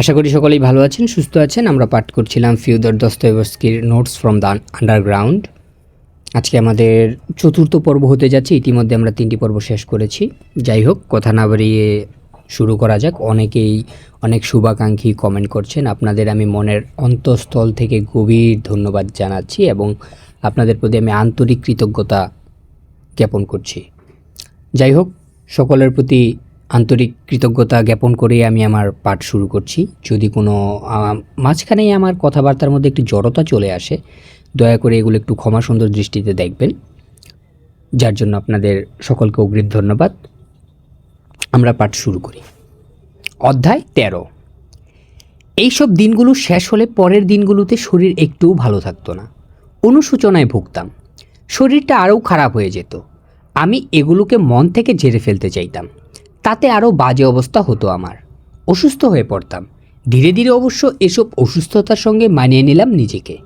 আশা করি সকলেই ভালো আছেন, সুস্থ আছেন। আমরা পাঠ করছিলাম ফিউদর দস্তয়েভস্কির নোটস ফ্রম দ্য আন্ডারগ্রাউন্ড আজকে আমাদের চতুর্থ পর্ব হতে যাচ্ছে, ইতিমধ্যে আমরা তিনটি পর্ব শেষ করেছি। যাই হোক, কথা না বাড়িয়ে শুরু করা যাক। অনেকেই অনেক শুভাকাঙ্ক্ষী কমেন্ট করছেন। আপনাদের আমি মনের অন্তঃস্থল থেকে গভীর ধন্যবাদ জানাচ্ছি এবং আপনাদের প্রতি আমি আন্তরিক কৃতজ্ঞতা জ্ঞাপন করছি। যাই হোক, সকলের প্রতি আন্তরিক কৃতজ্ঞতা জ্ঞাপন করে আমি আমার পাঠ শুরু করছি। যদি কোনো মাঝখানেই আমার কথাবার্তার মধ্যে একটি জড়তা চলে আসে, দয়া করে এগুলো একটু ক্ষমা সুন্দর দৃষ্টিতে দেখবেন। যার জন্য আপনাদের সকলকে অগ্রিম ধন্যবাদ। আমরা পাঠ শুরু করি। অধ্যায় তেরো। এইসব দিনগুলো শেষ হলে পরের দিনগুলোতে শরীর একটুও ভালো থাকতো না। অনুসূচনায় ভুগতাম। শরীরটা আরও খারাপ হয়ে যেত। আমি এগুলোকে মন থেকে ঝেড়ে ফেলতে চাইতাম। তাতে আরও বাজে অবস্থা হতো আমার। অসুস্থ হয়ে পড়তাম। ধীরে ধীরে অবশ্য এসব অসুস্থতার সঙ্গে মানিয়ে নিলাম নিজেকে।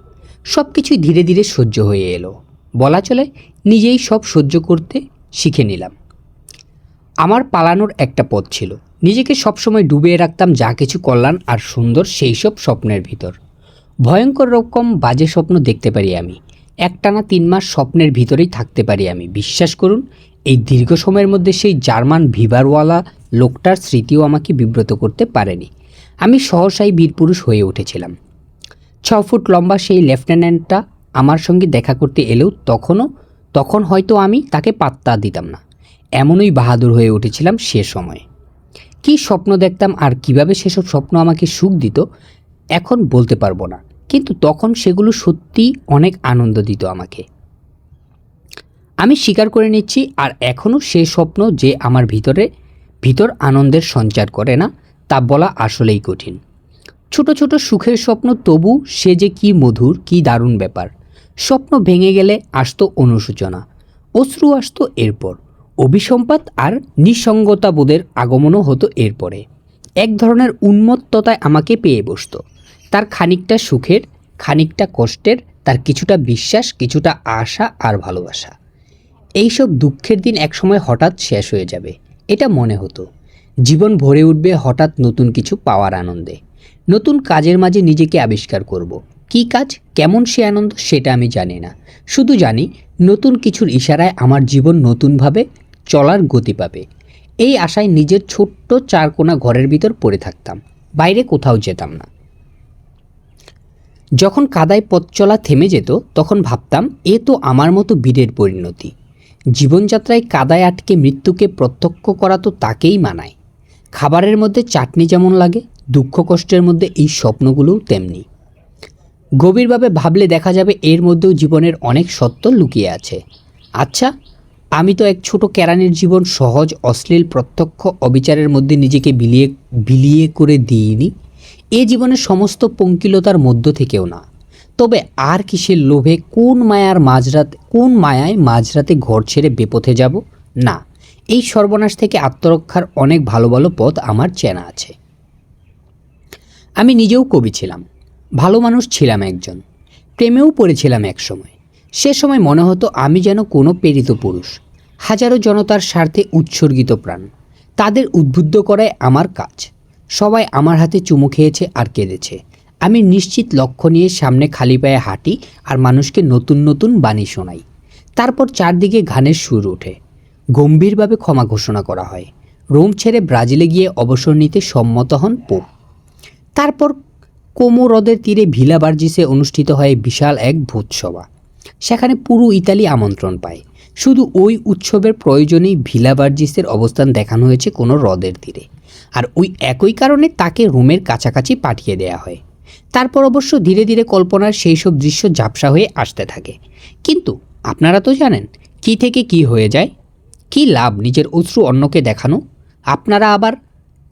সব কিছুই ধীরে ধীরে সহ্য হয়ে এলো। বলা চলে, নিজেই সব সহ্য করতে শিখে নিলাম। আমার পালানোর একটা পথ ছিল। নিজেকে সবসময় ডুবিয়ে রাখতাম যা কিছু কল্যাণ আর সুন্দর সেই সব স্বপ্নের ভিতর। ভয়ঙ্কর রকম বাজে স্বপ্ন দেখতে পারি আমি। একটানা তিন মাস স্বপ্নের ভিতরেই থাকতে পারি আমি। বিশ্বাস করুন এই দীর্ঘ সময়ের মধ্যে সেই জার্মান ভিভারওয়ালা লোকটার স্মৃতিও আমাকে বিব্রত করতে পারেনি। আমি সহসাই বীরপুরুষ হয়ে উঠেছিলাম। ছ ফুট লম্বা সেই লেফটেন্যান্টটা আমার সঙ্গে দেখা করতে এলেও তখনও, তখন হয়তো আমি তাকে পাত্তা দিতাম না। এমনই বাহাদুর হয়ে উঠেছিলাম সে সময়ে। কী স্বপ্ন দেখতাম আর কীভাবে সেসব স্বপ্ন আমাকে সুখ দিত, এখন বলতে পারব না। কিন্তু তখন সেগুলো সত্যি অনেক আনন্দ দিত আমাকে। আমি স্বীকার করে নিচ্ছি, আর এখনও সে স্বপ্ন যে আমার ভিতরে, ভিতর আনন্দের সঞ্চার করে না, তা বলা আসলেই কঠিন। ছোট ছোট সুখের স্বপ্ন, তবু সে যে কি মধুর, কি দারুণ ব্যাপার। স্বপ্ন ভেঙে গেলে আসতো অনুসূচনা অশ্রু আসতো এরপর, অভিসম্পাত আর নিঃসঙ্গতাবোধের আগমনও হতো এরপরে। এক ধরনের উন্মত্ততায় আমাকে পেয়ে বসতো। তার খানিকটা সুখের, খানিকটা কষ্টের, তার কিছুটা বিশ্বাস, কিছুটা আশা আর ভালোবাসা। এইসব দুঃখের দিন একসময় হঠাৎ শেষ হয়ে যাবে। এটা মনে হতো। জীবন ভরে উঠবে হঠাৎ নতুন কিছু পাওয়ার আনন্দে। নতুন কাজের মাঝে নিজেকে আবিষ্কার করব। কী কাজ, কেমন সে আনন্দ সেটা আমি জানি না। শুধু জানি, নতুন কিছুর ইশারায় আমার জীবন নতুনভাবে চলার গতি পাবে। এই আশায় নিজের ছোট্ট চারকোনা ঘরের ভিতর পড়ে থাকতাম। বাইরে কোথাও যেতাম না। যখন কাদায় পথ চলা থেমে যেত, তখন ভাবতাম, এ তো আমার মতো বীরের পরিণতি। জীবনযাত্রায় কাদায় আটকে মৃত্যুকে প্রত্যক্ষ করা তো তাকেই মানায়। খাবারের মধ্যে চাটনি যেমন লাগে, দুঃখ কষ্টের মধ্যে এই স্বপ্নগুলোও তেমনি। গভীরভাবে ভাবলে দেখা যাবে এর মধ্যেও জীবনের অনেক সত্য লুকিয়ে আছে। আচ্ছা আমি তো এক ছোট কেরানির জীবন সহজ, অশ্লীল, প্রত্যক্ষ অবিচারের মধ্যে নিজেকে বিলিয়ে বিলিয়ে করে দিইনি। এ জীবনের সমস্ত পঙ্কিলতার মধ্য থেকেও না। তবে আর কিসের লোভে কোন মায়ার মাঝরাত, কোন মায়ায় মাঝরাতে ঘর ছেড়ে বেপথে যাব? না, এই সর্বনাশ থেকে আত্মরক্ষার অনেক ভালো ভালো পথ আমার চেনা আছে। আমি নিজেও কবি ছিলাম, ভালো মানুষ ছিলাম একজন, প্রেমেও পড়েছিলাম এক সময় সে সময় মনে হতো আমি যেন কোনো প্রেরিত পুরুষ, হাজারো জনতার স্বার্থে উৎসর্গিত প্রাণ। তাদের উদ্বুদ্ধ করায় আমার কাজ, সবাই আমার হাতে চুমু খেয়েছে আর কেঁদেছে। আমি নিশ্চিত লক্ষ্য নিয়ে সামনে খালি পায়ে হাঁটি আর মানুষকে নতুন নতুন বাণী শোনাই। তারপর চারদিকে গানের সুর ওঠে। গম্ভীরভাবে ক্ষমা ঘোষণা করা হয়। রোম ছেড়ে ব্রাজিলে গিয়ে অবসর নিতে সম্মত হন পোপ। তারপর কোমো হ্রদের তীরে ভিলা বার্জিসে অনুষ্ঠিত হয় বিশাল এক ভূতসভা। সেখানে পুরো ইতালি আমন্ত্রণ পায়। শুধু ওই উৎসবের প্রয়োজনেই ভিলা বার্জিসের অবস্থান দেখানো হয়েছে কোনো হ্রদের তীরে। আর ওই একই কারণে তাকে রোমের কাছাকাছি পাঠিয়ে দেয়া হয়। তারপর অবশ্য ধীরে ধীরে কল্পনার সেই সব দৃশ্য ঝাপসা হয়ে আসতে থাকে। কিন্তু আপনারা তো জানেন, কি থেকে কি হয়ে যায়? কি লাভ নিজের অশ্রু অন্যকে দেখানো? আপনারা আবার,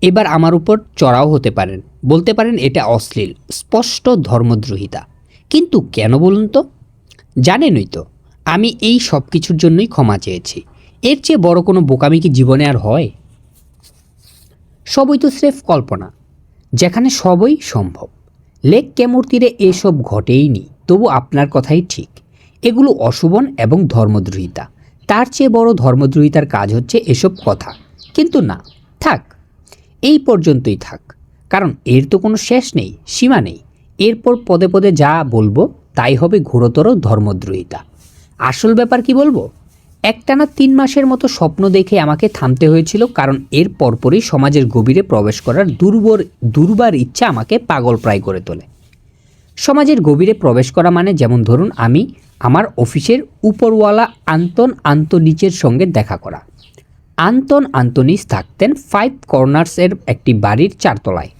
এবার আমার উপর চড়াও হতে পারেন। বলতে পারেন এটা অশ্লীল, স্পষ্ট ধর্মদ্রোহিতা। কিন্তু কেন বলুন তো? জানেনই তো, আমি এই সব কিছুর জন্যই ক্ষমা চেয়েছি। এর চেয়ে বড় কোনো বোকামি কি জীবনে আর হয়? সবই তো স্রেফ কল্পনা, যেখানে সবই সম্ভব। লেক কেমুর তীরে এসব ঘটেইনি, তবু আপনার কথাই ঠিক। এগুলো অশুভন এবং ধর্মদ্রোহিতা। তার চেয়ে বড় ধর্মদ্রোহিতার কাজ হচ্ছে এসব কথা। কিন্তু না, থাক, এই পর্যন্তই থাক। কারণ এর তো কোনো শেষ নেই, সীমা নেই। এরপর পদে পদে যা বলব, তাই হবে ঘোরতর ধর্মদ্রোহিতা। আসল ব্যাপার কি বলব? একটানা তিন মাসের মতো স্বপ্ন দেখে আমাকে থামতে হয়েছিল, কারণ এর পরপরই সমাজের গভীরে প্রবেশ করার দুর্বর, দুর্বার ইচ্ছা আমাকে পাগল প্রায় করে তোলে। সমাজের গভীরে প্রবেশ করা মানে যেমন ধরুন আমি আমার অফিসের উপরওয়ালা আন্তন আন্তনিচের সঙ্গে দেখা করা। আন্তন আন্তনিস থাকতেন ফাইভ কর্নার্সের একটি বাড়ির চারতলায়।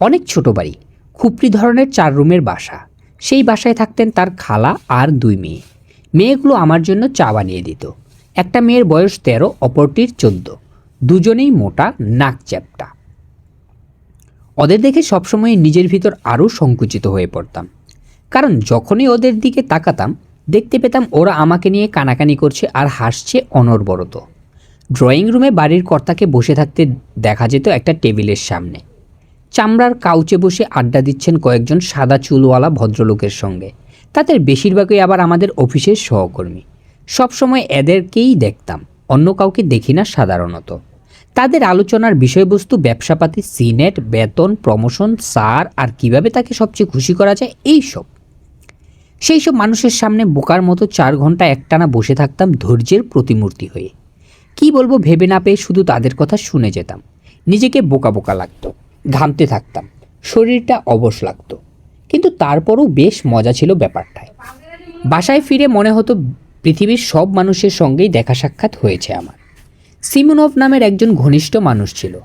অনেক ছোট বাড়ি খুপড়ি ধরনের চার রুমের বাসা। সেই বাসায় থাকতেন তার খালা আর দুই মেয়ে। মেয়েগুলো আমার জন্য চা বানিয়ে দিত। একটা মেয়ের বয়স তেরো, অপরটির চোদ্দ। দুজনেই মোটা, নাক চ্যাপটা। ওদের দেখে সবসময় নিজের ভিতর আরও সংকুচিত হয়ে পড়তাম। কারণ যখনই ওদের দিকে তাকাতাম, দেখতে পেতাম ওরা আমাকে নিয়ে কানাকানি করছে আর হাসছে অনর্বরত। ড্রয়িং রুমে বাড়ির কর্তাকে বসে থাকতে দেখা যেত একটা টেবিলের সামনে। চামড়ার কাউচে বসে আড্ডা দিচ্ছেন কয়েকজন সাদা চুলওয়ালা ভদ্রলোকের সঙ্গে। তাদের বেশিরভাগই আবার আমাদের অফিসের সহকর্মী। সবসময় এদেরকেই দেখতাম, অন্য কাউকে দেখি না সাধারণত। তাদের আলোচনার বিষয়বস্তু, ব্যবসাপাতি, সিনেট, বেতন, প্রমোশন, সার, আর কীভাবে তাকে সবচেয়ে খুশি করা যায় এই সব সেই সব মানুষের সামনে বোকার মতো চার ঘণ্টা একটানা বসে থাকতাম ধৈর্যের প্রতিমূর্তি হয়ে। কি বলব ভেবে না পেয়ে শুধু তাদের কথা শুনে যেতাম। নিজেকে বোকা বোকা লাগতো, ঘামতে থাকতাম, শরীরটা অবশ লাগতো। তারপরও বেশ মজা ছিল ব্যাপারটায়। বাসায় ফিরে মনে হতো পৃথিবীর সব মানুষের সঙ্গেই দেখা সাক্ষাৎ হয়েছে আমার। সিমনভ নামের একজন ঘনিষ্ঠ মানুষ ছিল।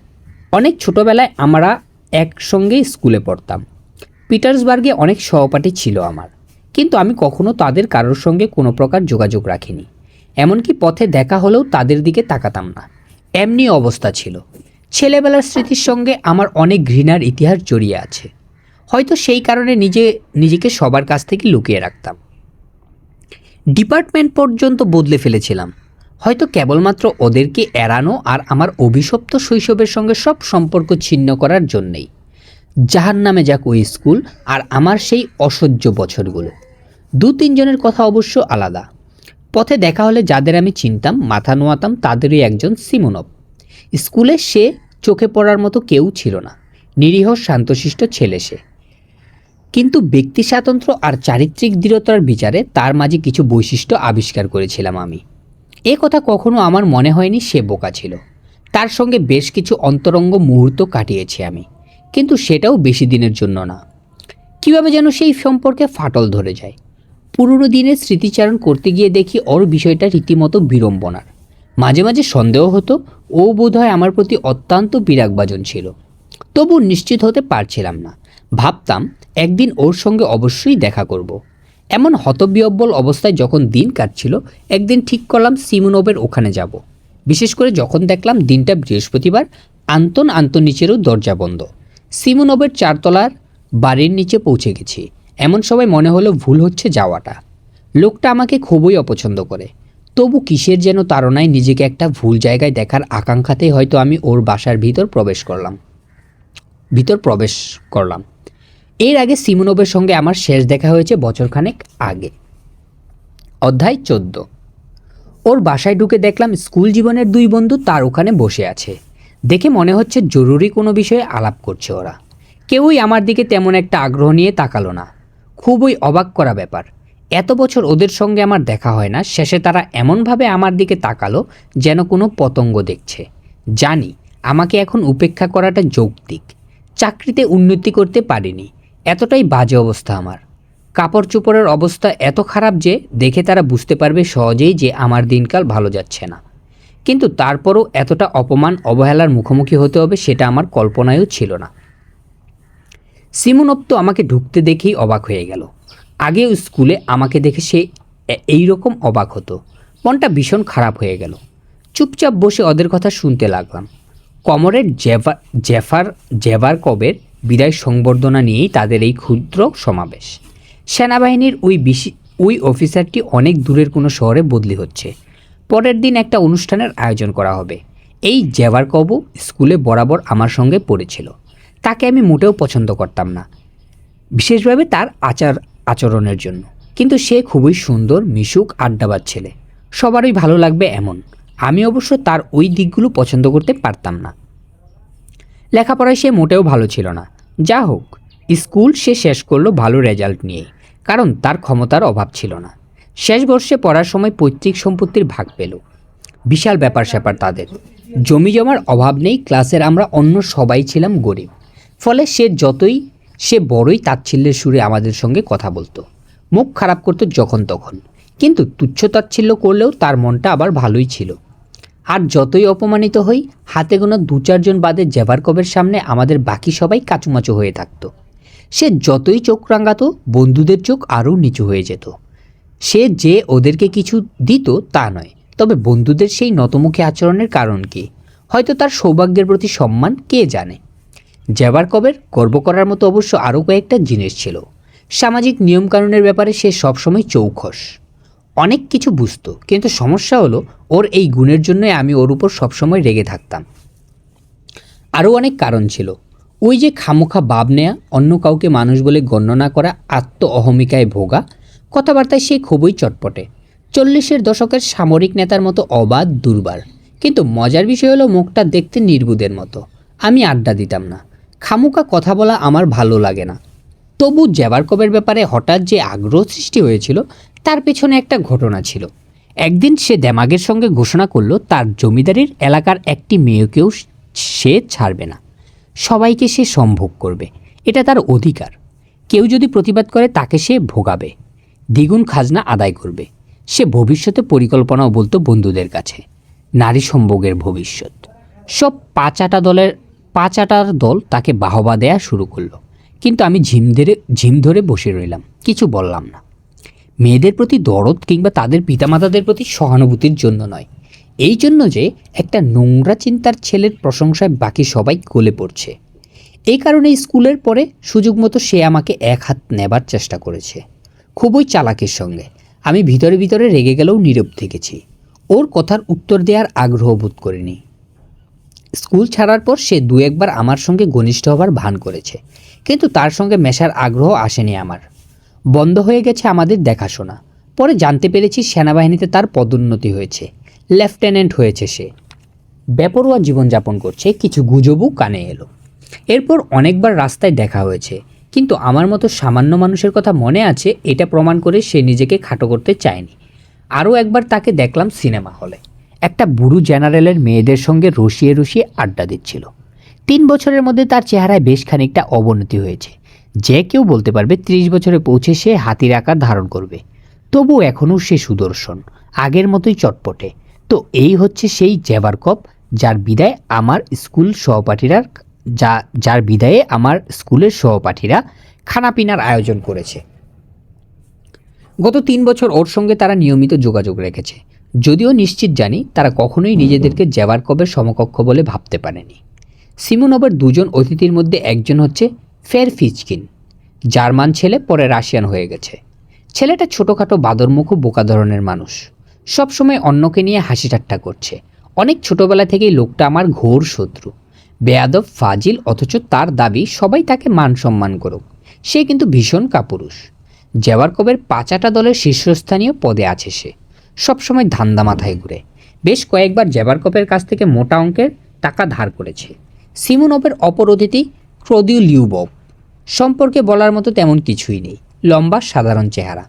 অনেক ছোটবেলায় আমরা একসঙ্গেই স্কুলে পড়তাম। পিটার্সবার্গে অনেক সহপাঠী ছিল আমার। কিন্তু আমি কখনো তাদের কারোর সঙ্গে কোনো প্রকার যোগাযোগ রাখিনি। এমনকি পথে দেখা হলেও তাদের দিকে তাকাতাম না। এমনি অবস্থা ছিল। ছেলেবেলার স্মৃতির সঙ্গে আমার অনেক ঘৃণার ইতিহাস জড়িয়ে আছে। হয়তো সেই কারণে নিজে, নিজেকে সবার কাছ থেকে লুকিয়ে রাখতাম। ডিপার্টমেন্ট পর্যন্ত বদলে ফেলেছিলাম। হয়তো কেবলমাত্র ওদেরকে এড়ানো আর আমার অভিশপ্ত শৈশবের সঙ্গে সব সম্পর্ক ছিন্ন করার জন্যেই। যাহার নামে যাক ওই স্কুল আর আমার সেই অসহ্য বছরগুলো। দু তিনজনের কথা অবশ্য আলাদা। পথে দেখা হলে যাদের আমি চিনতাম, মাথা নোয়াতাম, তাদেরই একজন সিমনব। স্কুলে সে চোখে পড়ার মতো কেউ ছিল না। নিরীহ, শান্তশিষ্ট ছেলে সে। কিন্তু ব্যক্তি স্বাতন্ত্র্য আর চারিত্রিক দৃঢ়তার বিচারে তার মাঝে কিছু বৈশিষ্ট্য আবিষ্কার করেছিলাম আমি। এ কথা কখনো আমার মনে হয়নি সে বোকা ছিল। তার সঙ্গে বেশ কিছু অন্তরঙ্গ মুহূর্ত কাটিয়েছি আমি, কিন্তু সেটাও বেশি দিনের জন্য না। কীভাবে যেন সেই সম্পর্কে ফাটল ধরে যায়। পুরনো দিনের স্মৃতিচারণ করতে গিয়ে দেখি ওর বিষয়টা রীতিমতো বিড়ম্বনার। মাঝে মাঝে সন্দেহ হতো, ও বোধহয় আমার প্রতি অত্যন্ত বিরাগবাজন ছিল। তবু নিশ্চিত হতে পারছিলাম না। ভাবতাম একদিন ওর সঙ্গে অবশ্যই দেখা করব। এমন হতবিহব্বল অবস্থায় যখন দিন কাটছিল, একদিন ঠিক করলাম সিমুনবের ওখানে যাব। বিশেষ করে যখন দেখলাম দিনটা বৃহস্পতিবার, আন্তন আন্তনিচেরও দরজা বন্ধ। সিমুনবের চারতলার বাড়ির নিচে পৌঁছে গেছি। এমন সময় মনে হলো ভুল হচ্ছে যাওয়াটা। লোকটা আমাকে খুবই অপছন্দ করে। তবু কিসের যেন তাড়নায় নিজেকে একটা ভুল জায়গায় দেখার আকাঙ্ক্ষাতেই হয়তো আমি ওর বাসার ভিতর প্রবেশ করলাম। ভিতর প্রবেশ করলাম। এর আগে সিমনবের সঙ্গে আমার শেষ দেখা হয়েছে বছরখানেক আগে। অধ্যায় চোদ্দ। ওর বাসায় ঢুকে দেখলাম স্কুল জীবনের দুই বন্ধু তার ওখানে বসে আছে। দেখে মনে হচ্ছে জরুরি কোনো বিষয়ে আলাপ করছে ওরা। কেউই আমার দিকে তেমন একটা আগ্রহ নিয়ে তাকালো না। খুবই অবাক করা ব্যাপার। এত বছর ওদের সঙ্গে আমার দেখা হয় না, শেষে তারা এমনভাবে আমার দিকে তাকালো যেন কোনো পতঙ্গ দেখছে। জানি, আমাকে এখন উপেক্ষা করাটা যৌক্তিক। চাকরিতে উন্নতি করতে পারিনি। এতটাই বাজে অবস্থা আমার। কাপড় চোপড়ের অবস্থা এত খারাপ যে দেখে তারা বুঝতে পারবে সহজেই যে আমার দিনকাল ভালো যাচ্ছে না। কিন্তু তারপরও এতটা অপমান, অবহেলার মুখোমুখি হতে হবে সেটা আমার কল্পনায়ও ছিল না। সিমুনব তো আমাকে ঢুকতে দেখেই অবাক হয়ে গেল। আগেও স্কুলে আমাকে দেখে সে এই রকম অবাক হতো। মনটা ভীষণ খারাপ হয়ে গেল। চুপচাপ বসে ওদের কথা শুনতে লাগলাম। কমরেড জেভা জেফার জেভার কবের বিদায় সংবর্ধনা নিয়েই তাদের এই ক্ষুদ্র সমাবেশ। সেনাবাহিনীর ওই বিশি, ওই অফিসারটি অনেক দূরের কোনো শহরে বদলি হচ্ছে। পরের দিন একটা অনুষ্ঠানের আয়োজন করা হবে। এই জেভার কবু স্কুলে বরাবর আমার সঙ্গে পড়েছিল। তাকে আমি মোটেও পছন্দ করতাম না, বিশেষভাবে তার আচার, আচরণের জন্য। কিন্তু সে খুবই সুন্দর, মিশুক, আড্ডাবাজ ছেলে। সবারই ভালো লাগবে এমন। আমি অবশ্য তার ওই দিকগুলো পছন্দ করতে পারতাম না। লেখাপড়ায় সে মোটেও ভালো ছিল না। যা হোক, স্কুল সে শেষ করল ভালো রেজাল্ট নিয়ে কারণ তার ক্ষমতার অভাব ছিল না। শেষ বর্ষে পড়ার সময় পৈতৃক সম্পত্তির ভাগ পেল। বিশাল ব্যাপার স্যাপার তাদের। জমি জমার অভাব নেই, ক্লাসের আমরা অন্য সবাই ছিলাম গরিব। ফলে সে যতই, সে বড়ই তাচ্ছিল্যের সুরে আমাদের সঙ্গে কথা বলতো। মুখ খারাপ করতো যখন তখন। কিন্তু তুচ্ছ তাচ্ছিল্য করলেও তার মনটা আবার ভালোই ছিল। আর যতই অপমানিত হই, হাতে গোনা দু চারজন বাদে জেভারকবের সামনে আমাদের বাকি সবাই কাচুমাচু হয়ে থাকতো। সে যতই চোখ রাঙাতো, বন্ধুদের চোখ আরও নিচু হয়ে যেত। সে যে ওদেরকে কিছু দিত, তা নয়। তবে বন্ধুদের সেই নতমুখী আচরণের কারণ কি? হয়তো তার সৌভাগ্যের প্রতি সম্মান কে জানে? জেভারকবের গর্ব করার মতো অবশ্য আরও কয়েকটা জিনিস ছিল। সামাজিক নিয়মকানুনের ব্যাপারে সে সবসময় চৌখস। অনেক কিছু বুঝতো, কিন্তু সমস্যা হলো ওর এই গুণের জন্যই আমি ওর উপর সবসময় রেগে থাকতাম। আরও অনেক কারণ ছিল। ওই যে খামোখা বাব নেয়া, অন্য কাউকে মানুষ বলে গণ্য না করা আত্ম অহমিকায় ভোগা, কথাবার্তায় সে খুবই চটপটে। চল্লিশের দশকের সামরিক নেতার মতো অবাধ, দুর্বার। কিন্তু মজার বিষয় হলো মুখটা দেখতে নির্বুদের মতো। আমি আড্ডা দিতাম না। খামুকা কথা বলা আমার ভালো লাগে না। তবু জ্যাবারকবের ব্যাপারে হঠাৎ যে আগ্রহ সৃষ্টি হয়েছিল তার পেছনে একটা ঘটনা ছিল। একদিন সে দেমাগের সঙ্গে ঘোষণা করল, তার জমিদারির এলাকার একটি মেয়েকেও সে ছাড়বে না। সবাইকে সে সম্ভোগ করবে। এটা তার অধিকার। কেউ যদি প্রতিবাদ করে, তাকে সে ভোগাবে। দ্বিগুণ খাজনা আদায় করবে। সে ভবিষ্যতে পরিকল্পনাও বলতো বন্ধুদের কাছে। নারী সম্ভোগের ভবিষ্যৎ। সব পাঁচাটা দলের, পাঁচাটার দল তাকে বাহবা দেয়া শুরু করল। কিন্তু আমি ঝিম ধরে ঝিম ধরে বসে রইলাম। কিছু বললাম না। মেয়েদের প্রতি দরদ কিংবা তাদের পিতামাতাদের প্রতি সহানুভূতির জন্য নয়। এই জন্য যে একটা নোংরা চিন্তার ছেলের প্রশংসায় বাকি সবাই গলে পড়ছে। এই কারণে স্কুলের পরে সুযোগ মতো সে আমাকে এক হাত নেবার চেষ্টা করেছে। খুবই চালাকের সঙ্গে। আমি ভিতরে ভিতরে রেগে গেলেও নীরব থেকেছি। ওর কথার উত্তর দেওয়ার আগ্রহ বোধ করিনি। স্কুল ছাড়ার পর সে দু একবার আমার সঙ্গে ঘনিষ্ঠ হবার ভান করেছে। কিন্তু তার সঙ্গে মেশার আগ্রহ আসেনি আমার। বন্ধ হয়ে গেছে আমাদের দেখাশোনা। পরে জানতে পেরেছি সেনাবাহিনীতে তার পদোন্নতি হয়েছে। লেফটেন্যান্ট হয়েছে সে। বেপরোয়া জীবনযাপন করছে, কিছু গুজবও কানে এলো। এরপর অনেকবার রাস্তায় দেখা হয়েছে, কিন্তু আমার মতো সামান্য মানুষের কথা মনে আছে, এটা প্রমাণ করে সে নিজেকে খাটো করতে চায়নি। আরও একবার তাকে দেখলাম সিনেমা হলে। একটা বুড়ো জেনারেলের মেয়েদের সঙ্গে রসিয়ে রসিয়ে আড্ডা দিচ্ছিল। তিন বছরের মধ্যে তার চেহারায় বেশ খানিকটা অবনতি হয়েছে। যে কেউ বলতে পারবে ত্রিশ বছরে পৌঁছে সে হাতির আকার ধারণ করবে। তবু এখনও সে সুদর্শন, আগের মতোই চটপটে। তো এই হচ্ছে সেই জেভারকপ যার বিদায় আমার স্কুল সহপাঠীরা, যা, যার বিদায়ে আমার স্কুলের সহপাঠীরা খানাপিনার আয়োজন করেছে। গত তিন বছর ওর সঙ্গে তারা নিয়মিত যোগাযোগ রেখেছে। যদিও নিশ্চিত জানি তারা কখনোই নিজেদেরকে জেভারকপের সমকক্ষ বলে ভাবতে পারেনি। সিমোনবের দুজন অতিথির মধ্যে একজন হচ্ছে ফের ফিচকিন। জার্মান ছেলে পরে রাশিয়ান হয়ে গেছে। ছেলেটা ছোটোখাটো বাদরমুখ বোকা ধরনের মানুষ। সবসময় অন্যকে নিয়ে হাসি ঠাট্টা করছে। অনেক ছোটবেলা থেকেই লোকটা আমার ঘোর শত্রু। বেয়াদব, ফাজিল, অথচ তার দাবি সবাই তাকে মান সম্মান করুক। সে কিন্তু ভীষণ কাপুরুষ। জেওয়ারকবের পাঁচাটা দলের শীর্ষস্থানীয় পদে আছে সে। সবসময় ধান্দা মাথায় ঘুরে। বেশ কয়েকবার জেভারকপের কাছ থেকে মোটা অঙ্কের টাকা ধার করেছে। সিমোনবের অপর অতিথি ক্রদিউ লিউবব সম্পর্কে বলার মতো তেমন কিছুই নেই। লম্বা, সাধারণ চেহারা।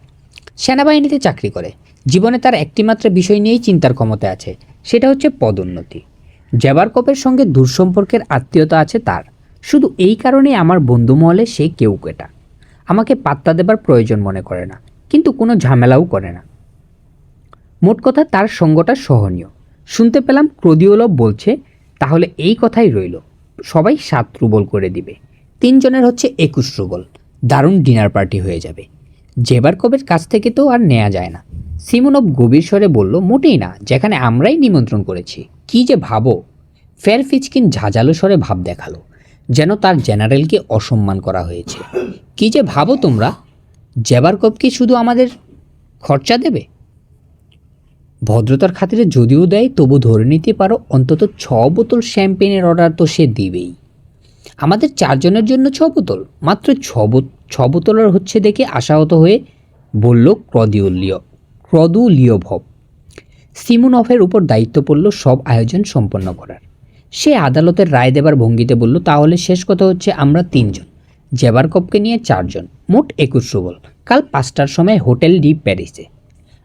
সেনাবাহিনীতে চাকরি করে। জীবনে তার একটিমাত্র বিষয় নিয়েই চিন্তার ক্ষমতা আছে, সেটা হচ্ছে পদোন্নতি। জেবারকপের সঙ্গে দূরসম্পর্কের আত্মীয়তা আছে তার। শুধু এই কারণেই আমার বন্ধু মহলে সে কেউ কেটা। আমাকে পাত্তা দেবার প্রয়োজন মনে করে না, কিন্তু কোনো ঝামেলাও করে না। মোট কথা তার সঙ্গটা সহনীয়। শুনতে পেলাম ক্রোদিওলভ বলছে, তাহলে এই কথাই রইল। সবাই সাত রুবল করে দিবে। তিনজনের হচ্ছে একুশ রুবল। দারুণ ডিনার পার্টি হয়ে যাবে। জেবারকবের কাছ থেকে তো আর নেওয়া যায় না। সিমোনব গভীর স্বরে বলল, মোটেই না, যেখানে আমরাই নিমন্ত্রণ করেছি। কি যে ভাবো? ফের ফিচকিন ঝাঁঝালো স্বরে ভাব দেখাল, যেন তার জেনারেলকে অসম্মান করা হয়েছে। কি যে ভাবো তোমরা? জেবারকব কি শুধু আমাদের খরচা দেবে? ভদ্রতার খাতিরে যদিও দেয়, তবু ধরে নিতে পারো, অন্তত ছ বোতল শ্যাম্পেনের অর্ডার তো সে দিবেই। আমাদের চারজনের জন্য ছ বোতল, মাত্র ছ ছ বোতলের হচ্ছে দেখে আশাহত হয়ে বলল ক্রদিউলিয় ক্রদুলিয়ভব সিমুনফের উপর দায়িত্ব পড়ল সব আয়োজন সম্পন্ন করার। সে আদালতের রায় দেবার ভঙ্গিতে বলল, তাহলে শেষ কথা হচ্ছে আমরা তিনজন জেবারকপকে নিয়ে চারজন, মোট একুশ বল কাল পাঁচটার সময় হোটেল ডি প্যারিসে।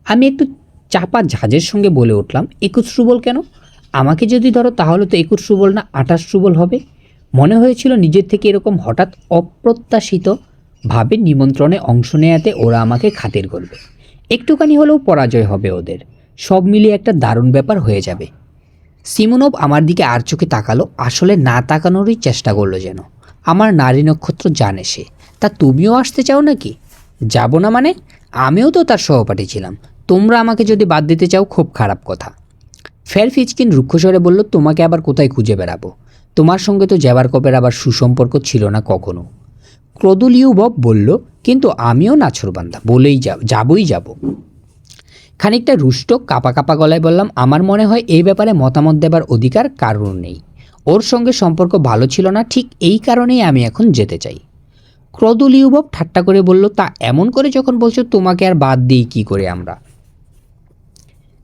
আমি একটু চাপা ঝাঁজের সঙ্গে বলে উঠলাম, একুশ রুবল কেন? আমাকে যদি ধরো তাহলে তো একুশ রুবল না আঠাশ রুবল হবে। মনে হয়েছিল নিজের থেকে এরকম হঠাৎ অপ্রত্যাশিত ভাবে নিমন্ত্রণে অংশ নেয়াতে ওরা আমাকে খাতির করবে। একটুখানি হলেও পরাজয় হবে ওদের। সব মিলিয়ে একটা দারুণ ব্যাপার হয়ে যাবে। সিমোনভ আমার দিকে আর চোখে তাকালো, আসলে না তাকানোরই চেষ্টা করল যেন। আমার নারী নক্ষত্র জানে সে। তা তুমিও আসতে চাও নাকি? যাব না মানে? আমিও তো তার সহপাঠী ছিলাম। তোমরা আমাকে যদি বাদ দিতে চাও, খুব খারাপ কথা। ফের ফিচকিন রুক্ষস্বরে বলল, তোমাকে আবার কোথায় খুঁজে বেড়াবো? তোমার সঙ্গে তো জ্যাবারকপের আবার সুসম্পর্ক ছিল না কখনো। ক্রদুলিউ বব বলল, কিন্তু আমিও নাছরবান্দা বলেই যাব যাবই যাব। খানিকটা রুষ্ট, কাপা কাপা গলায় বললাম, আমার মনে হয় এই ব্যাপারে মতামত দেবার অধিকার কারণ নেই। ওর সঙ্গে সম্পর্ক ভালো ছিল না, ঠিক এই কারণেই আমি এখন যেতে চাই। ক্রদুলিউবব ঠাট্টা করে বলল, তা এমন করে যখন বলছো, তোমাকে আর বাদ দিই কি করে আমরা?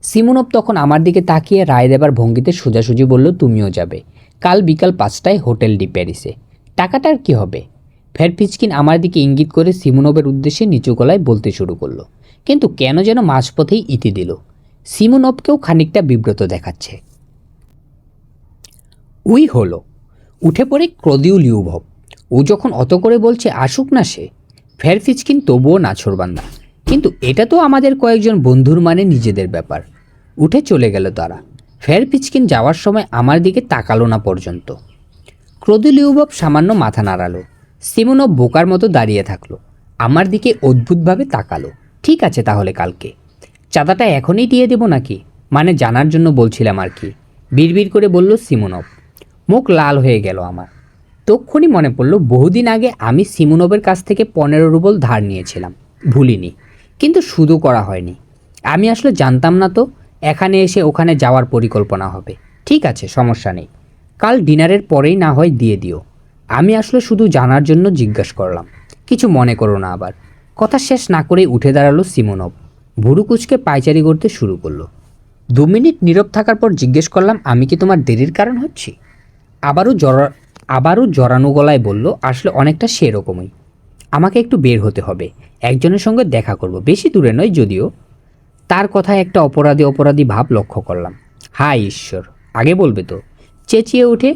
সিমুনব তখন আমার দিকে তাকিয়ে রায় দেবার ভঙ্গিতে সোজাসুজি বলল, তুমিও যাবে। কাল বিকাল পাঁচটায় হোটেল ডি প্যারিসে। টাকাটার কি হবে? ফের ফিচকিন আমার দিকে ইঙ্গিত করে সিমুনবের উদ্দেশ্যে নিচু গলায় বলতে শুরু করল, কিন্তু কেন যেন মাঝপথেই ইতি দিল। সিমুনবকেও খানিকটা বিব্রত দেখাচ্ছে। উই হলো। উঠে পড়ে ক্রদিউ লিউভব। ও যখন অত করে বলছে, আসুক না সে। ফের ফিচকিন তবুও নাছরবান্দা কিন্তু এটা তো আমাদের কয়েকজন বন্ধুর মানে নিজেদের ব্যাপার। উঠে চলে গেল তারা। ফের ফিচকিন যাওয়ার সময় আমার দিকে তাকালো না পর্যন্ত। ক্রদুলিউবব সামান্য মাথা নাড়ালো। সিমনব বোকার মতো দাঁড়িয়ে থাকল। আমার দিকে অদ্ভুতভাবে তাকালো। ঠিক আছে তাহলে কালকে। চাঁদাটা এখনই দিয়ে দেবো নাকি? মানে জানার জন্য বলছিলাম আর কি। বিড়বিড় করে বলল সিমনব। মুখ লাল হয়ে গেল আমার। তক্ষুনি মনে পড়ল বহুদিন আগে আমি সিমনবের কাছ থেকে পনেরো রুবল ধার নিয়েছিলাম। ভুলিনি। কিন্তু শুধু করা হয়নি। আমি আসলে জানতাম না তো। এখানে এসে ওখানে যাওয়ার পরিকল্পনা হবে। ঠিক আছে, সমস্যা নেই। কাল ডিনারের পরেই না হয় দিয়ে দিও। আমি আসলে শুধু জানার জন্য জিজ্ঞাসা করলাম। কিছু মনে করো না আবার। কথা শেষ না করেই উঠে দাঁড়াল সিমনব। ভুরু কুচকে পায়চারি করতে শুরু করল। দু মিনিট নীরব থাকার পর জিজ্ঞেস করলাম, আমি কি তোমার দেরির কারণ হচ্ছি? আবারও জরা, আবারও জরানো গলায় বলল, আসলে অনেকটা সেরকমই। আমাকে একটু বের হতে হবে। একজনের সঙ্গে দেখা করব। বেশি দূরে নয় যদিও। তার কথায় একটা অপরাধী অপরাধী ভাব লক্ষ্য করলাম। হায় ঈশ্বর, আগে বলবে তো। চেঁচিয়ে উঠে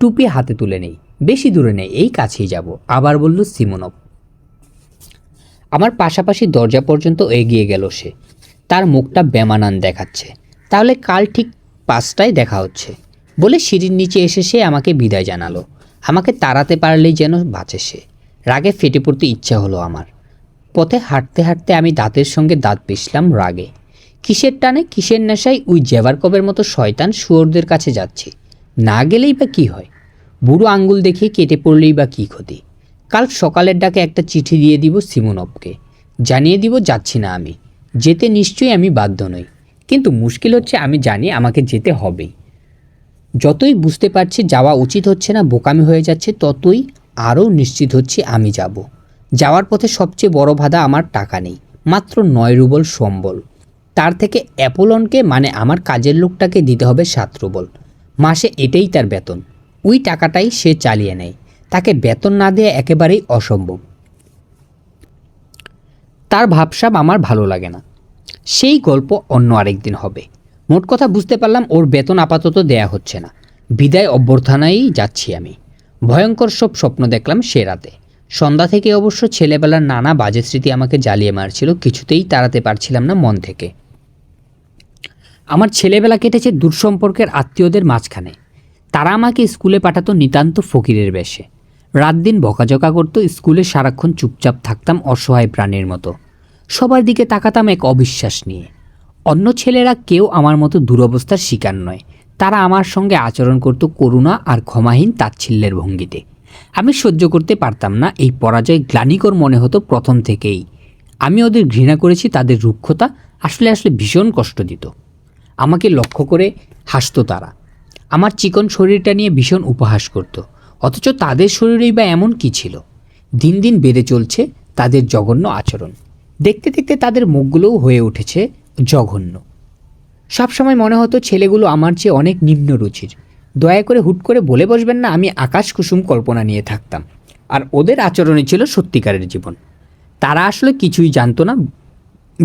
টুপি হাতে তুলে নেই। বেশি দূরে নেই, এই কাছেই যাব। আবার বলল, সিমনব। আমার পাশাপাশি দরজা পর্যন্ত এগিয়ে গেল সে। তার মুখটা বেমানান দেখাচ্ছে। তাহলে কাল ঠিক পাঁচটায় দেখা হচ্ছে। বলে সিঁড়ির নিচে এসে সে আমাকে বিদায় জানালো। আমাকে তাড়াতে পারলেই যেন বাঁচে সে। রাগে ফেটে পড়তে ইচ্ছা হলো আমার। পথে হাঁটতে হাঁটতে আমি দাঁতের সঙ্গে দাঁত পিষলাম রাগে। কিসের টানে, কিসের নেশায় ওই জেভারকবের মতো শয়তান শুয়োরদের কাছে যাচ্ছি। না গেলেই বা কী হয়? বুড়ো আঙ্গুল দেখিয়ে কেটে পড়লেই বা কী ক্ষতি? কাল সকালের ডাকে একটা চিঠি দিয়ে দিব সিমোনবকে। জানিয়ে দিব যাচ্ছি না আমি। যেতে নিশ্চয়ই আমি বাধ্য নই। কিন্তু মুশকিল হচ্ছে আমি জানি আমাকে যেতে হবেই। যতই বুঝতে পারছি যাওয়া উচিত হচ্ছে না, বোকামি হয়ে যাচ্ছে, ততই আরও নিশ্চিত হচ্ছি আমি যাব। যাওয়ার পথে সবচেয়ে বড় বাধা আমার টাকা নেই, মাত্র নয় রুবল সম্বল। তার থেকে অ্যাপোলনকে মানে আমার কাজের লোকটাকে দিতে হবে সাত রুবল। মাসে এটাই তার বেতন। ওই টাকাটাই সে চালিয়ে নেয়। তাকে বেতন না দেয়া একেবারেই অসম্ভব। তার ভাবসাব আমার ভালো লাগে না। সেই গল্প অন্য আরেকদিন হবে। মোট কথা বুঝতে পারলাম ওর বেতন আপাতত দেয়া হচ্ছে না। বিদায় অভ্যর্থনায় যাচ্ছি আমি। ভয়ঙ্কর সব স্বপ্ন দেখলাম সে রাতে। সন্ধ্যা থেকে অবশ্য ছেলেবেলার নানা বাজে স্মৃতি আমাকে জ্বালিয়ে মারছিল, কিছুতেই তাড়াতে পারছিলাম না মন থেকে। আমার ছেলেবেলা কেটেছে দূরসম্পর্কের আত্মীয়দের মাঝখানে। তারা আমাকে স্কুলে পাঠাতো নিতান্ত ফকিরের বেশে। রাত দিন বকাঝকা করতো, স্কুলে সারাক্ষণ চুপচাপ থাকতাম অসহায় প্রাণীর মতো। সবার দিকে তাকাতাম এক অবিশ্বাস নিয়ে। অন্য ছেলেরা কেউ আমার মতো দুরবস্থার শিকার নয়। তারা আমার সঙ্গে আচরণ করত করুণা আর ক্ষমাহীন তাচ্ছিল্যের ভঙ্গিতে। আমি সহ্য করতে পারতাম না, এই পরাজয় গ্লানিকর মনে হতো প্রথম থেকেই। আমি ওদের ঘৃণা করেছি, তাদের রুক্ষতা আসলে আসলে ভীষণ কষ্ট দিত। আমাকে লক্ষ্য করে হাসতো তারা। আমার চিকন শরীরটা নিয়ে ভীষণ উপহাস করত। অথচ তাদের শরীরেই বা এমন কি ছিল? দিন দিন বেড়ে চলছে তাদের জঘন্য আচরণ। দেখতে দেখতে তাদের মুখগুলোও হয়ে উঠেছে জঘন্য। সবসময় মনে হতো ছেলেগুলো আমার চেয়ে অনেক নিম্ন রুচির দয়া করে হুট করে বলে বসবেন না, আমি আকাশ কুসুম কল্পনা নিয়ে থাকতাম। আর ওদের আচরণে ছিল সত্যিকারের জীবন। তারা আসলে কিছুই জানতো না,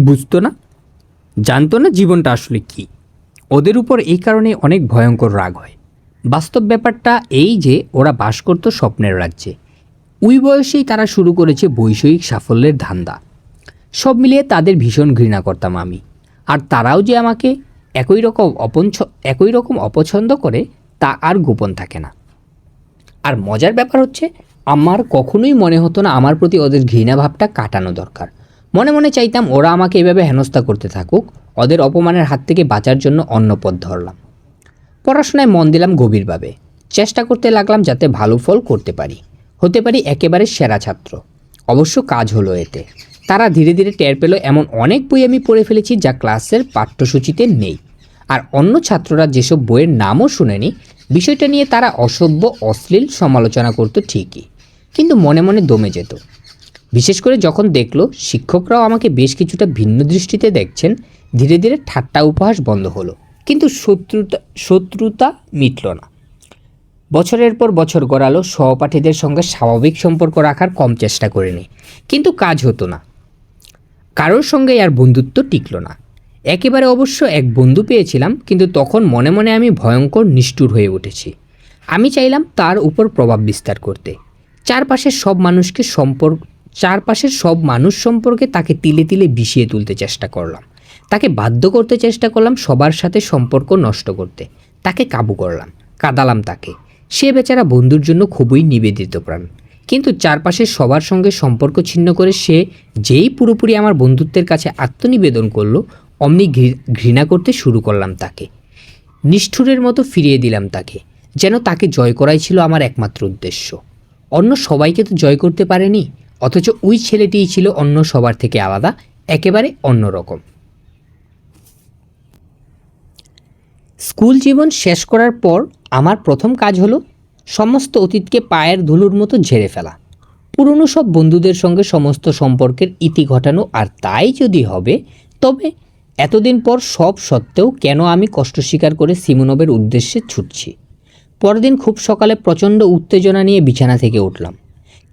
বুঝতো না। জানতো না জীবনটা আসলে কি। ওদের উপর এই কারণে অনেক ভয়ঙ্কর রাগ হয়। বাস্তব ব্যাপারটা এই যে, ওরা বাস করত স্বপ্নের রাজ্যে। ওই বয়সেই তারা শুরু করেছে বৈষয়িক সাফল্যের ধান্দা। সব মিলিয়ে তাদের ভীষণ ঘৃণা করতাম আমি। আর তারাও যে আমাকে একই রকম অপঞ্ছ একই রকম অপছন্দ করে তা আর গোপন থাকে না। আর মজার ব্যাপার হচ্ছে, আমার কখনোই মনে হতো না আমার প্রতি ওদের ঘৃণা ভাবটা কাটানো দরকার। মনে মনে চাইতাম ওরা আমাকে এভাবে হেনস্থা করতে থাকুক, ওদের অপমানের হাত থেকে বাঁচার জন্য অন্য পথ ধরলাম। পড়াশোনায় মন দিলাম গভীরভাবে। চেষ্টা করতে লাগলাম যাতে ভালো ফল করতে পারি। হতে পারি একেবারে সেরা ছাত্র। অবশ্য কাজ হলো এতে। তারা ধীরে ধীরে টের পেল এমন অনেক বই আমি পড়ে ফেলেছি যা ক্লাসের পাঠ্যসূচিতে নেই। আর অন্য ছাত্ররা যেসব বইয়ের নামও শুনেনি বিষয়টা নিয়ে তারা অসভ্য, অশ্লীল সমালোচনা করতো ঠিকই, কিন্তু মনে মনে দমে যেত। বিশেষ করে যখন দেখল শিক্ষকরাও আমাকে বেশ কিছুটা ভিন্ন দৃষ্টিতে দেখছেন, ধীরে ধীরে ঠাট্টা উপহাস বন্ধ হলো, কিন্তু শত্রুতা শত্রুতা মিটল না। বছরের পর বছর গড়ালো, সহপাঠীদের সঙ্গে স্বাভাবিক সম্পর্ক রাখার কম চেষ্টা করিনি, কিন্তু কাজ হতো না। কারোর সঙ্গে আর বন্ধুত্ব টিকল না। একেবারে অবশ্য এক বন্ধু পেয়েছিলাম, কিন্তু তখন মনে মনে আমি ভয়ঙ্কর, নিষ্ঠুর হয়ে উঠেছি। আমি চাইলাম তার উপর প্রভাব বিস্তার করতে। চারপাশের সব মানুষকে সম্পর্ক, চারপাশের সব মানুষ সম্পর্কে তাকে তিলে তিলে বিষিয়ে তুলতে চেষ্টা করলাম। তাকে বাধ্য করতে চেষ্টা করলাম সবার সাথে সম্পর্ক নষ্ট করতে। তাকে কাবু করলাম, কাদালাম তাকে। সে বেচারা বন্ধুর জন্য খুবই নিবেদিত প্রাণ। কিন্তু চারপাশের সবার সঙ্গে সম্পর্ক ছিন্ন করে সে যেই পুরোপুরি আমার বন্ধুত্বের কাছে আত্মনিবেদন করল অমনি ঘৃণা করতে শুরু করলাম তাকে। নিষ্ঠুরের মতো ফিরিয়ে দিলাম তাকে, যেন তাকে জয় করাই ছিল আমার একমাত্র উদ্দেশ্য। অন্য সবাইকে তো জয় করতে পারেনি, অথচ ওই ছেলেটিই ছিল অন্য সবার থেকে আলাদা, একেবারে অন্যরকম। স্কুল জীবন শেষ করার পর আমার প্রথম কাজ হলো সমস্ত অতীতকে পায়ের ধুলোর মতো ঝেড়ে ফেলা। পুরনো সব বন্ধুদের সঙ্গে সমস্ত সম্পর্কের ইতি ঘটানো, আর তাই যদি হবে, তবে এতদিন পর সব সত্ত্বেও কেন আমি কষ্ট স্বীকার করে সিমুনবের উদ্দেশ্যে ছুটছি? পরদিন খুব সকালে প্রচণ্ড উত্তেজনা নিয়ে বিছানা থেকে উঠলাম।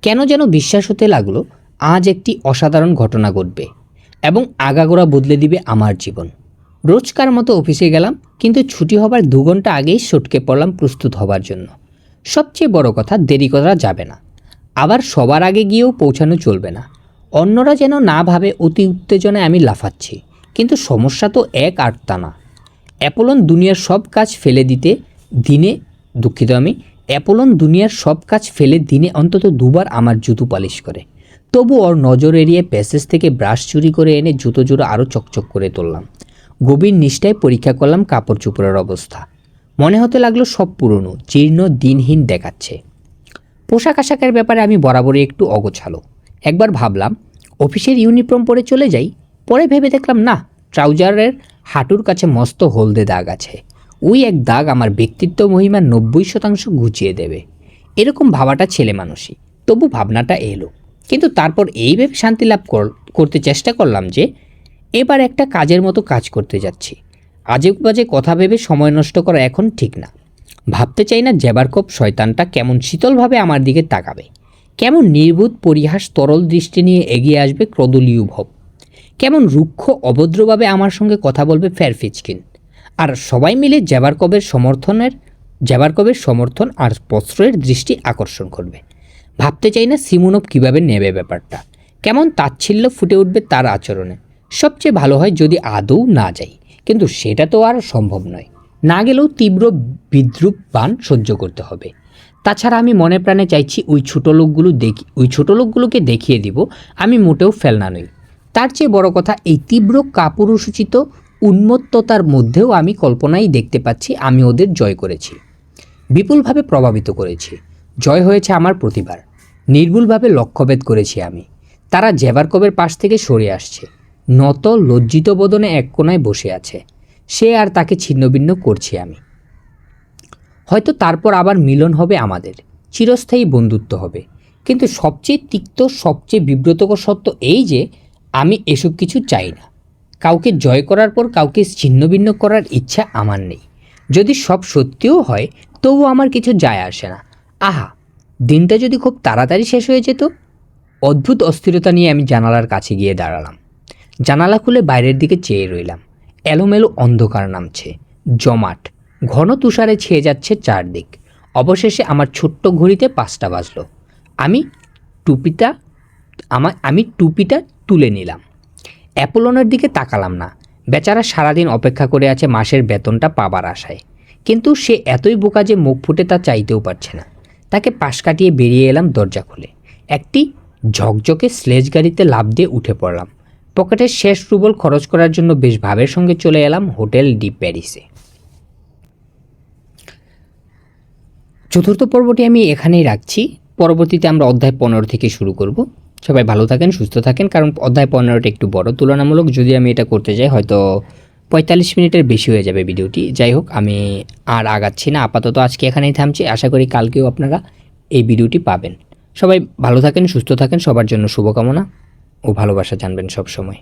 কেন যেন বিশ্বাস হতে লাগল, আজ একটি অসাধারণ ঘটনা ঘটবে এবং আগাগোড়া বদলে দিবে আমার জীবন। রোজকার মতো অফিসে গেলাম, কিন্তু ছুটি হবার দু ঘণ্টা আগেই সটকে পড়লাম প্রস্তুত হবার জন্য। সবচেয়ে বড় কথা, দেরি করা যাবে না। আবার সবার আগে গিয়েও পৌঁছানো চলবে না। অন্যরা যেন না ভাবে অতি উত্তেজনায় আমি লাফাচ্ছি। কিন্তু সমস্যা তো এক আটটা না। অ্যাপোলন দুনিয়ার সব কাজ ফেলে দিতে দিনে, দুঃখিত আমি, অ্যাপোলন দুনিয়ার সব কাজ ফেলে দিনে অন্তত দুবার আমার জুতো পালিশ করে। তবু ওর নজর এড়িয়ে প্যাসেজ থেকে ব্রাশ চুরি করে এনে জুতো জুড়ো আরও চকচক করে তুললাম। গভীর নিষ্ঠায় পরীক্ষা করলাম কাপড় চোপড়ের অবস্থা। মনে হতে লাগল সব পুরনো, জীর্ণ, দিনহীন দেখাচ্ছে। পোশাক আশাকের ব্যাপারে আমি বরাবরই একটু অগোছালো। একবার ভাবলাম, অফিসের ইউনিফর্ম পরে চলে যাই? পরে ভেবে দেখলাম, না, ট্রাউজারের হাঁটুর কাছে মস্ত হলদে দাগ আছে। ওই এক দাগ আমার ব্যক্তিত্ব মহিমার নব্বই শতাংশ ঘুচিয়ে দেবে। এরকম ভাবাটা ছেলে মানুষই, তবু ভাবনাটা এলো। কিন্তু তারপর এই ভেবে শান্তি লাভ কর- করতে চেষ্টা করলাম যে, এবার একটা কাজের মতো কাজ করতে যাচ্ছি। আজে বাজে কথা ভেবে সময় নষ্ট করা এখন ঠিক না। ভাবতে চাই না জেবারকপ শয়তানটা কেমন শীতলভাবে আমার দিকে তাকাবে। কেমন নির্বুধ পরিহাস তরল দৃষ্টি নিয়ে এগিয়ে আসবে ক্রদলীয় ভব কেমন রুক্ষ, অভদ্রভাবে আমার সঙ্গে কথা বলবে ফেরফিচকিন? আর সবাই মিলে জেবারকবের সমর্থনের জেবারকবের সমর্থন আর প্রশ্রয়ের দৃষ্টি আকর্ষণ করবে। ভাবতে চাই না সিমুনব কীভাবে নেবে ব্যাপারটা। কেমন তাচ্ছিল্য ফুটে উঠবে তার আচরণে। সবচেয়ে ভালো হয় যদি আদৌ না যাই, কিন্তু সেটা তো আর সম্ভব নয়। না গেলেও তীব্র বিদ্রুপ বান সহ্য করতে হবে। তাছাড়া আমি মনে প্রাণে চাইছি ওই ছোটো লোকগুলো দেখি, ওই ছোটো লোকগুলোকে দেখিয়ে দিব, আমি মোটেও ফেলনা নই। তার চেয়ে বড় কথা, এই তীব্র কাপুরুষোচিত উন্মত্ততার মধ্যেও আমি কল্পনাই দেখতে পাচ্ছি, আমি ওদের জয় করেছি। বিপুলভাবে প্রভাবিত করেছি। জয় হয়েছে আমার প্রতিভার। নির্ভুলভাবে লক্ষ্যভেদ করেছি আমি। তারা জেভারকবের পাশ থেকে সরে আসছে। নত লজ্জিত বদনে এক কোনায় বসে আছে। সে আর তাকে ছিন্নভিন্ন করছি আমি। হয়তো তারপর আবার মিলন হবে আমাদের। চিরস্থায়ী বন্ধুত্ব হবে। কিন্তু সবচেয়ে তিক্ত, সবচেয়ে বিব্রতকর সত্য এই যে আমি এসব কিছু চাই না। কাউকে জয় করার পর কাউকে ছিন্নভিন্ন করার ইচ্ছা আমার নেই। যদি সব সত্যিও হয়, তবু আমার কিছু যায় আসে না। আহা, দিনটা যদি খুব তাড়াতাড়ি শেষ হয়ে যেত? অদ্ভুত অস্থিরতা নিয়ে আমি জানালার কাছে গিয়ে দাঁড়ালাম। জানালা খুলে বাইরের দিকে চেয়ে রইলাম। এলোমেলো অন্ধকার নামছে, জমাট, ঘন তুষারে ছেয়ে যাচ্ছে চারদিক। অবশেষে আমার ছোট্ট ঘড়িতে পাঁচটা বাজলো। আমি টুপিটা আমার আমি টুপিটা তুলে নিলাম। অ্যাপোলনের দিকে তাকালাম না। বেচারা সারাদিন অপেক্ষা করে আছে মাসের বেতনটা পাবার আশায়। কিন্তু সে এতই বোকা যে মুখ ফুটে তা চাইতেও পারছে না। তাকে পাশ কাটিয়ে বেরিয়ে এলাম দরজা খুলে। একটি ঝকঝকে স্লেজ গাড়িতে লাভ দিয়ে উঠে পড়লাম। পকেটের শেষ রুবল খরচ করার জন্য বেশ ভাবের সঙ্গে চলে এলাম হোটেল ডি প্যারিসে। চতুর্থ পর্বটি আমি এখানেই রাখছি। পরবর্তীতে আমরা অধ্যায় পনেরো থেকে শুরু করব। সবাই ভালো থাকেন, সুস্থ থাকেন। কারণ অধ্যায় পনেরোটা একটু বড়, তুলনামূলক যদি আমি এটা করতে যাই, হয়তো পঁয়তাল্লিশ মিনিটের বেশি হয়ে যাবে ভিডিওটি। যাই হোক, আমি আর আগাচ্ছি না, আপাতত আজকে এখানেই থামছি। আশা করি কালকেও আপনারা এই ভিডিওটি পাবেন। সবাই ভালো থাকেন, সুস্থ থাকেন, সবার জন্য শুভকামনা ও ভালোবাসা জানবেন সব সময়